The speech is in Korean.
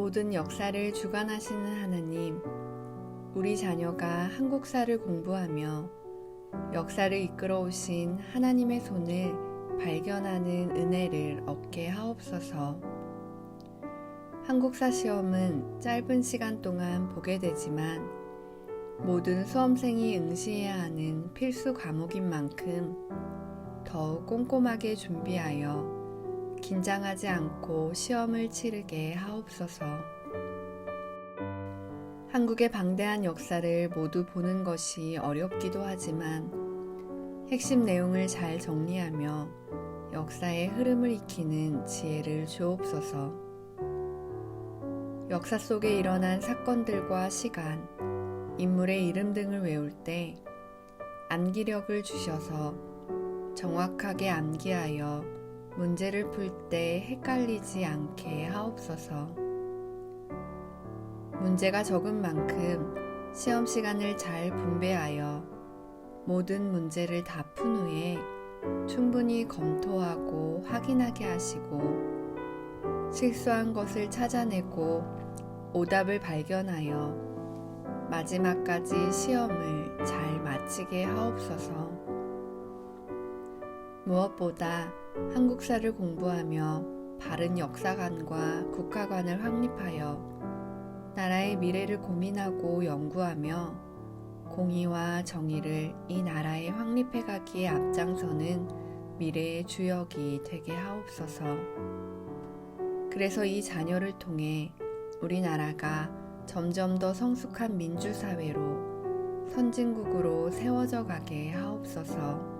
모든 역사를 주관하시는 하나님, 우리 자녀가 한국사를 공부하며 역사를 이끌어 오신 하나님의 손을 발견하는 은혜를 얻게 하옵소서. 한국사 시험은 짧은 시간 동안 보게 되지만 모든 수험생이 응시해야 하는 필수 과목인 만큼 더욱 꼼꼼하게 준비하여 긴장하지 않고 시험을 치르게 하옵소서. 한국의 방대한 역사를 모두 보는 것이 어렵기도 하지만 핵심 내용을 잘 정리하며 역사의 흐름을 익히는 지혜를 주옵소서. 역사 속에 일어난 사건들과 시간, 인물의 이름 등을 외울 때 암기력을 주셔서 정확하게 암기하여 문제를 풀 때 헷갈리지 않게 하옵소서. 문제가 적은 만큼 시험 시간을 잘 분배하여 모든 문제를 다 푼 후에 충분히 검토하고 확인하게 하시고 실수한 것을 찾아내고 오답을 발견하여 마지막까지 시험을 잘 마치게 하옵소서. 무엇보다 한국사를 공부하며 바른 역사관과 국가관을 확립하여 나라의 미래를 고민하고 연구하며 공의와 정의를 이 나라에 확립해 가기에 앞장서는 미래의 주역이 되게 하옵소서. 그래서 이 자녀를 통해 우리나라가 점점 더 성숙한 민주사회로 선진국으로 세워져 가게 하옵소서.